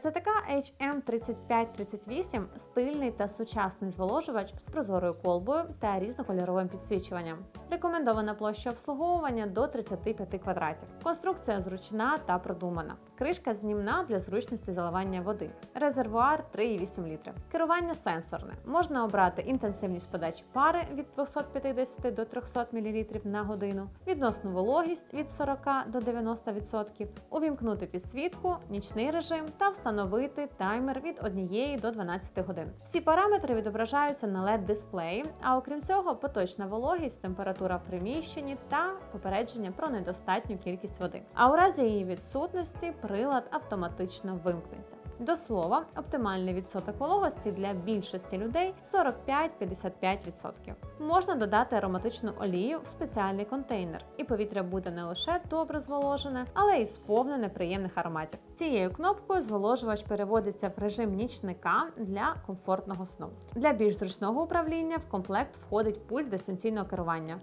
RZTK HM3538 стильний та сучасний зволожувач з прозорою колбою та різнокольоровим підсвічуванням. Рекомендована площа обслуговування до 35 квадратів. Конструкція зручна та продумана. Кришка знімна для зручності заливання води. Резервуар 3,8 літри. Керування сенсорне. Можна обрати інтенсивність подачі пари від 250 до 300 мл на годину, відносну вологість від 40 до 90%, увімкнути підсвітку, нічний режим та встановити таймер від 1 до 12 годин. Всі параметри відображаються на led дисплеї, а окрім цього, поточна вологість, температура в приміщенні та попередження про недостатню кількість води. А у разі її відсутності прилад автоматично вимкнеться. До слова, оптимальний відсоток вологості для більшості людей 45-55%. Можна додати ароматичну олію в спеціальний контейнер, і повітря буде не лише добре зволожене, але й сповнене приємних ароматів. Цією кнопкою зволожувач переводиться в режим нічника для комфортного сну. Для більш зручного управління в комплект входить пульт дистанційного керування.